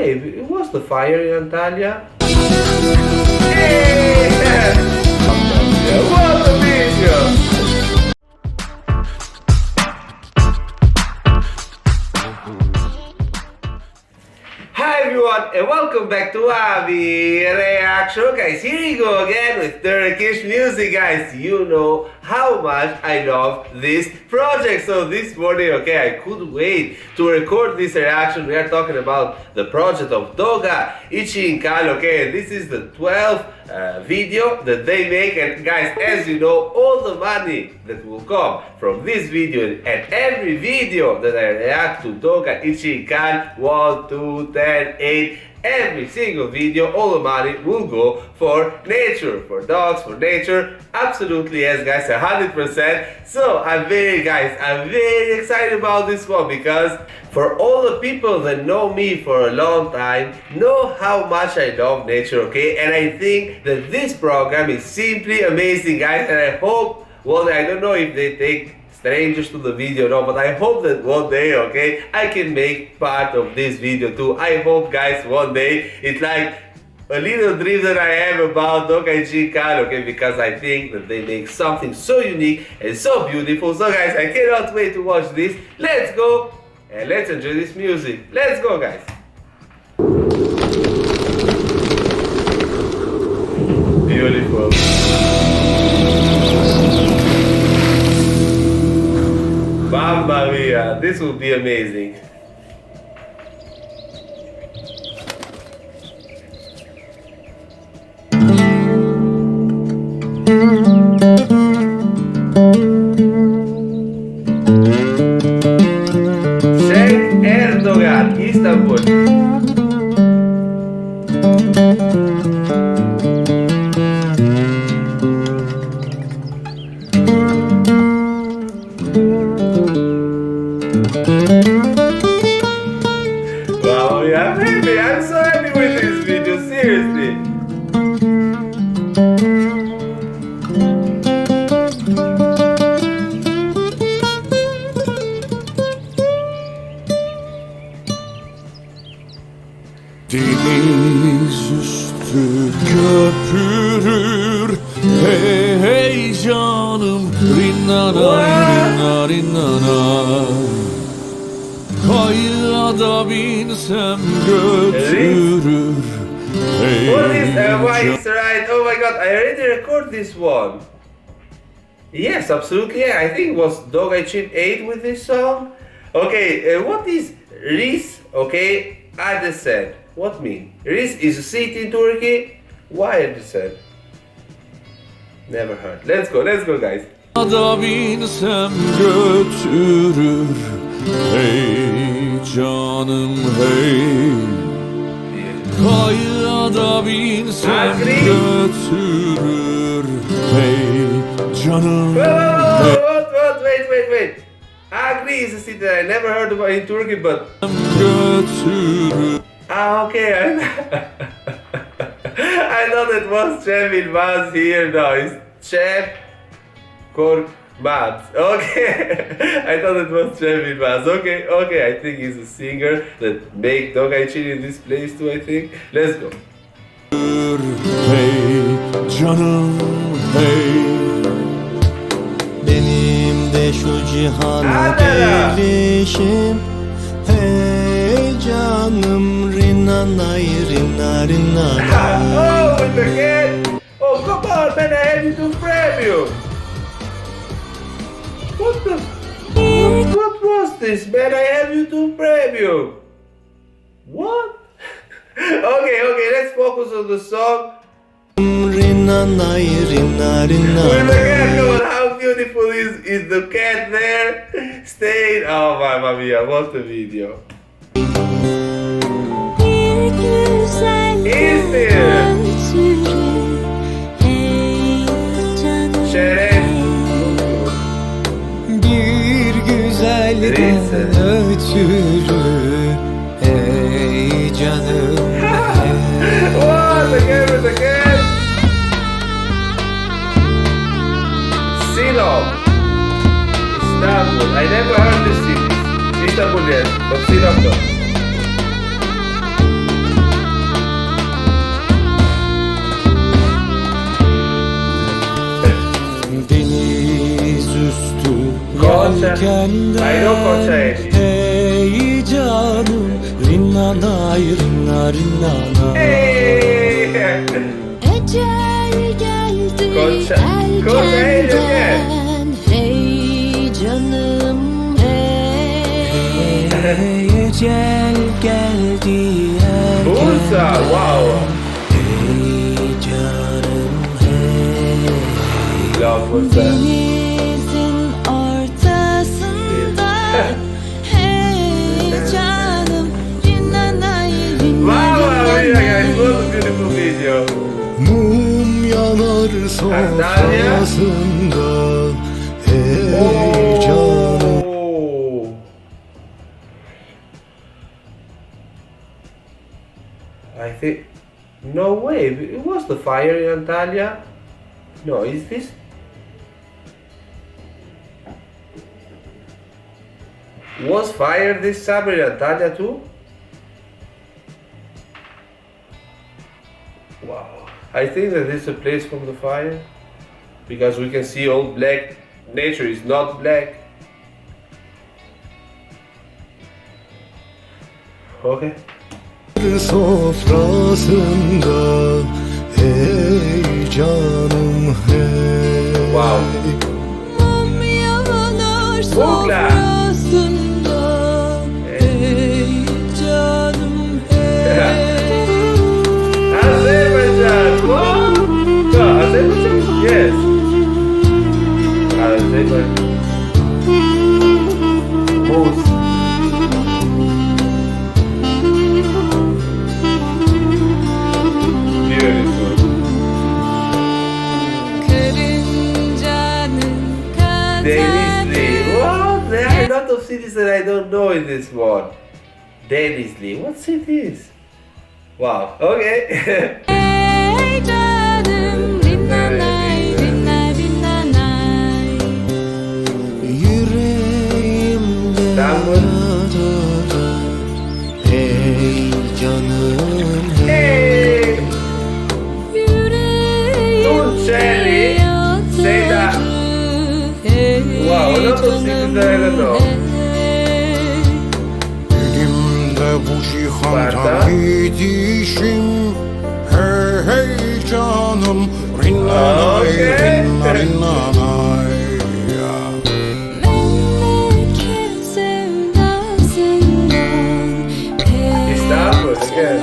wait, it was the fire in Antalya? Yeah! What a video! Everyone and welcome back to Avi Reaction. Guys, here we go again with Turkish music, guys. You know how much I love this project. So this morning, okay, I couldn't wait to record this reaction. We are talking about the project of Doga Ichinkal, okay, this is the 12th uh, video that they make. And guys, as you know, all the money that will come from this video and every video that I react to Doga Ichinkal 1, 2, 10, 8, every single video, all the money will go for nature, for dogs, for nature. Absolutely, yes, guys, 100%. So I'm very, guys, I'm very excited about this one because for all the people that know me for a long time, know how much I love nature, okay? And I think that this program is simply amazing, guys, and I hope, well, I don't know if they take strangers to the video no but i hope that one day okay i can make part of this video too i hope guys one day it's like a little dream that I have about Dokai Kal, okay, because I think that they make something so unique and so beautiful. So guys, I cannot wait to watch this. Let's go and let's enjoy this music. Let's go guys. Beautiful. Mamma mia, this will be amazing. Kayığa da binsem götürür What is why is right? Oh my god, I already record this one. Yes, absolutely. Yeah, I think it was Dog I Chin 8 with this song. Okay, uh, what is Riz? Okay, Adesen. What mean? Riz is a city in Turkey. Why Adesen? Never heard. Let's go, let's go, guys. Da binsem götürür Hey canım hey Kayığa da binsem götürür Hey canım hey what, wait, wait, wait. Agri is a city that I never heard about in Turkey, but götürür Ah, okay. I, I thought it was Cem Ilmaz here. No, it's Cem Korkmaz. Okay. I thought it was Cem Ilmaz. Okay, okay. I think he's a singer that make Dogay Chin in this place too, I think. Let's go. Hey canım hey Benim de şu cihana gelişim Hey canım Rinnanay rinna rinna oh, this, man? I have you to you. What? okay, okay, let's focus on the song. With the how beautiful is, is the cat there? Staying. Oh, mamma mia, what a video. ötürü Ey canım What again with again Silo. Istanbul. I never heard this city. İstanbul yes but Silo Deniz üstü Koça. Aero Koça Rinnanay rinna rinnanay Hey! Ecel geldi Koça- Koça erkenden Hey canım hey Hey ecel geldi Bursa, erken wow. Hey canım hey Love Bursa. Yanar sofrasında Hey Oh. I think no way. It was the fire in Antalya. No, is this? Was fire this summer in Antalya too? Wow. I think that this is a place from the fire because we can see all black. Nature is not black. Okay. sofrasında Hey canım hey Wow. Mum yanar sofrasında Azerbaijan. Most. Beautiful. Karıncanın Denizli. What? There are a lot of cities that I don't know in this one. Denizli. What city is? Wow. Okay. 38'lerde o. Dilimde bu cihandan gidişim Hey hey canım Rinnanay okay. rinnanay İstanbul, okay.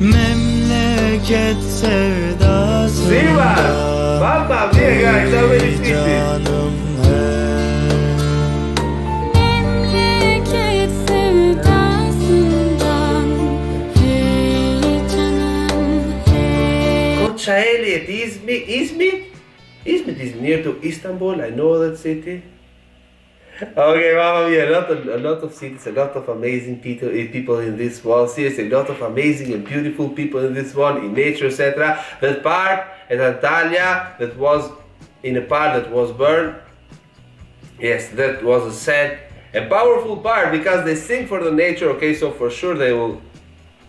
Memleket sevdası At İzmit. İzmit? İzmit is near to Istanbul. I know that city. Okay, Mamma Mia, a lot of a lot of cities, a lot of amazing people, eh, people in this one. Seriously, a lot of amazing and beautiful people in this one, in nature, etc. That part at Antalya, that was in a part that was burned. Yes, that was a sad a powerful part because they sing for the nature. Okay, so for sure they will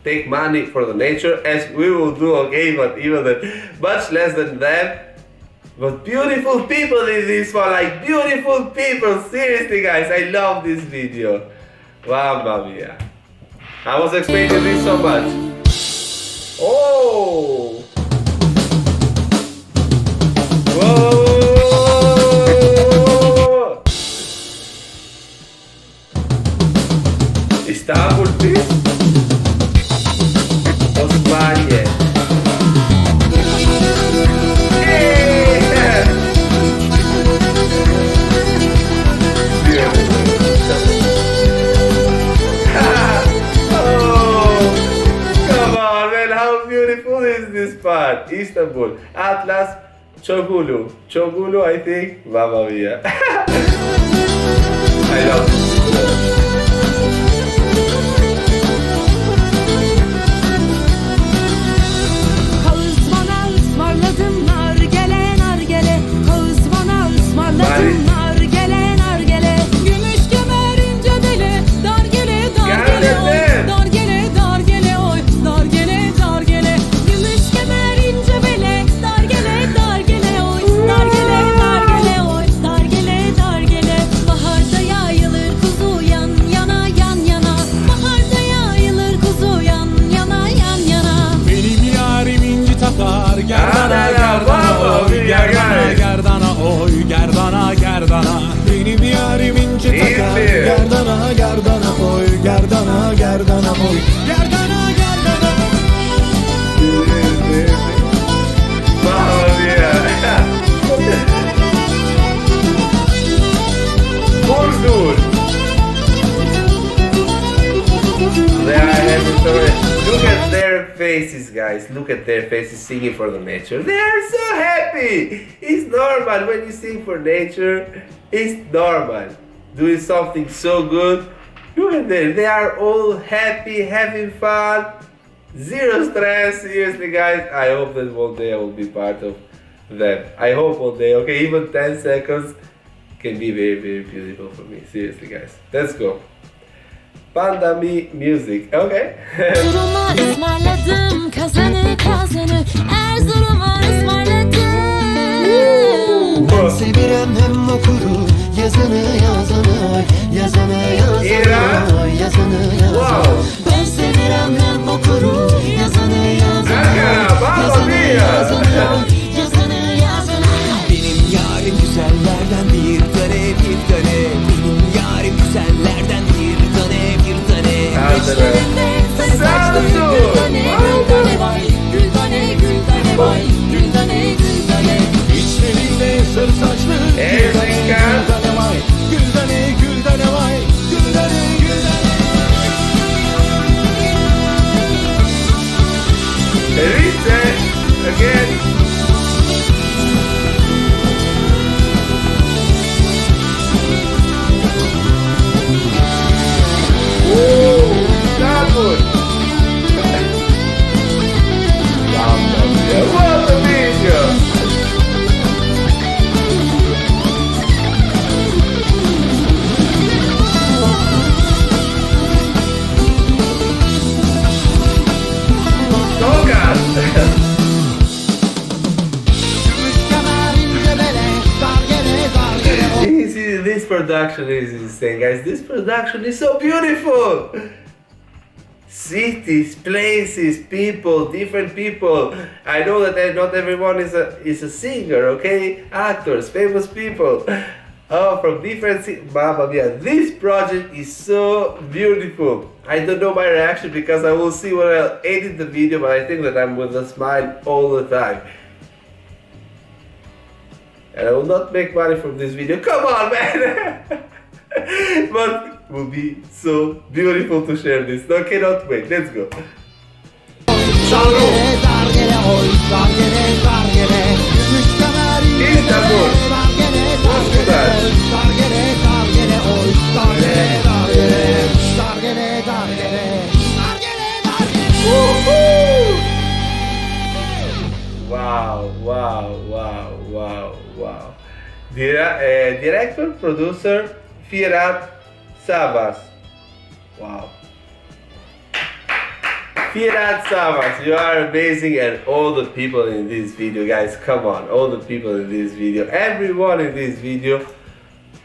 take money for the nature as we will do. Okay, but even that, much less than that. But beautiful people in this one, like beautiful people. Seriously, guys, I love this video. Mamma mia. I was expecting this so much. Oh! Whoa! İstanbul please. Part? Istanbul, Atlas, Chogulu, Chogulu, I think. Mamma mia! I love this. Singing for the nature. They are so happy. It's normal when you sing for nature. It's normal. Doing something so good. Look at them. They are all happy, having fun. Zero stress. Seriously, guys. I hope that one day I will be part of them. I hope one day. Okay, even 10 seconds can be very, very beautiful for me. Seriously, guys. Let's go. Panda Me Music. Okay. saçlı This, production is insane, guys. This production is so beautiful. Cities, places, people, different people. I know that not everyone is a is a singer, okay? Actors, famous people. Oh, from different ci- Mamma mia! This project is so beautiful. I don't know my reaction because I will see when I edit the video, but I think that I'm with a smile all the time and I will not make money from this video. Come on, man! but it will be so beautiful to share this. No, cannot wait. Let's go. İstanbul. Wow, wow, wow, wow, wow. Dire- eh, director, producer, Firat Savas. Wow. Firat Savas, you are amazing and all the people in this video, guys, come on, all the people in this video, everyone in this video,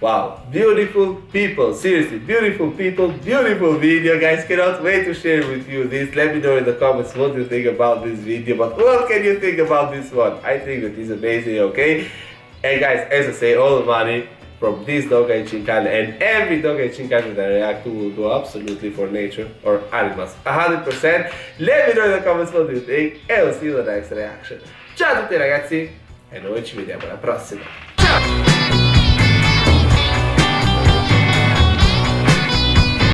wow, beautiful people, seriously, beautiful people, beautiful video, guys, cannot wait to share with you this, let me know in the comments what you think about this video, but what can you think about this one? I think that is amazing, okay? And guys, as I say, all the money from this Doga Chinkan and every Doga Chinkan that I react to will go absolutely for nature or animals. 100%. Let me know in the comments what you think and I'll see you in the next reaction. Ciao a tutti ragazzi e noi ci vediamo alla prossima.